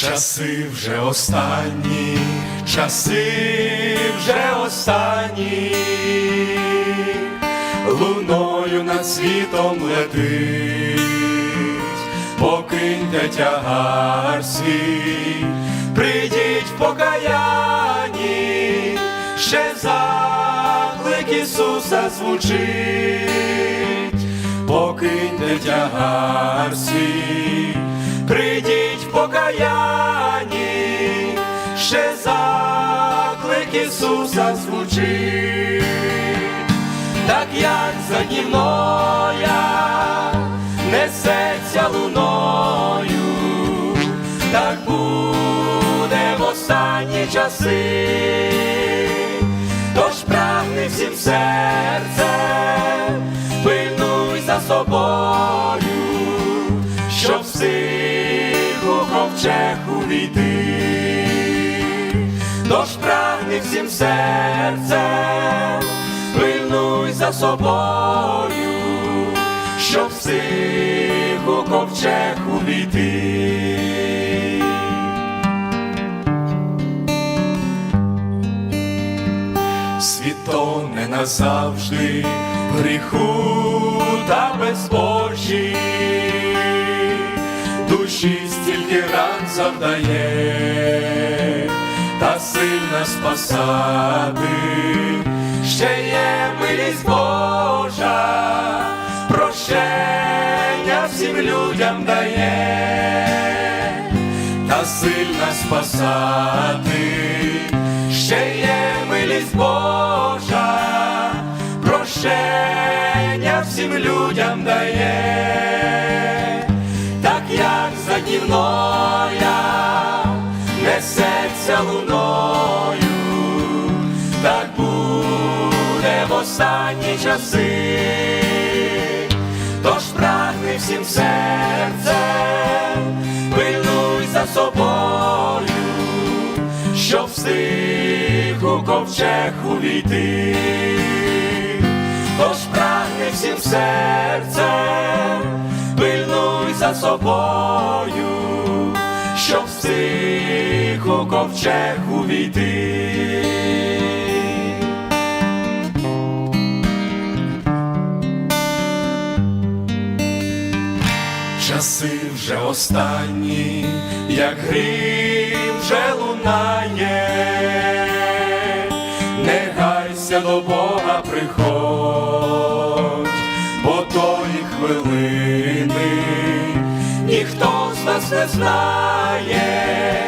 Часи вже останні, часи вже останні, луною над світом летить, покиньте тягар свій, прийдіть в покаянні, ще заклик Ісуса звучить, покиньте тягар свій, покаянні, ще заклик Ісуса звучить, так як заднівноя несеться луною, так буде в останні часи, тож прагни всім серцем, пильнуй за собою, щоб у ковчег увійти, тож прагни всім серцем, пильнуй за собою, щоб встиг у ковчег увійти. Світо не назавжди гріху та безбожі, стільки ран завдає, та сильна спасати, ще є милість Божа, прощення всім людям дає, та сильна спасати, ще є милість Божа, прощення всім людям дає, так як заднівноя несеться луною, так буде в останні часи, тож прагни всім серцем, пильнуй за собою, щоб встиг у ковчег увійти, тож прагни всім серцем, пильнуй за собою, щоб встиг у ковчег увійти. Часи вже останні, як грім вже лунає, не гайся до Бога приходь, бо тої хвилини ніхто з нас не знає,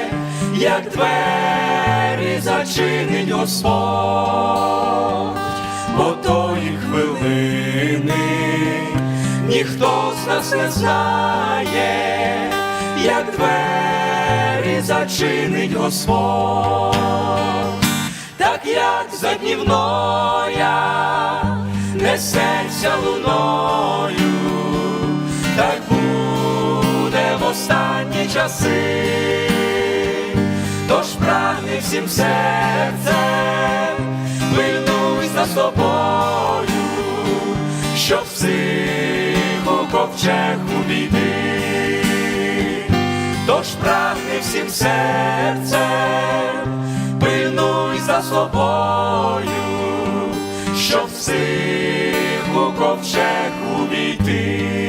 як двері зачинить Господь, бо тої хвилини ніхто з нас не знає, як двері зачинить Господь, так як за заднівноя несеться луною, так буде в останні часи, всім серцем, пильнуй за собою, щоб всіх у ковчег увійти, тож прагни всім серцем, пильнуй за собою, щоб всіх у ковчег увійти.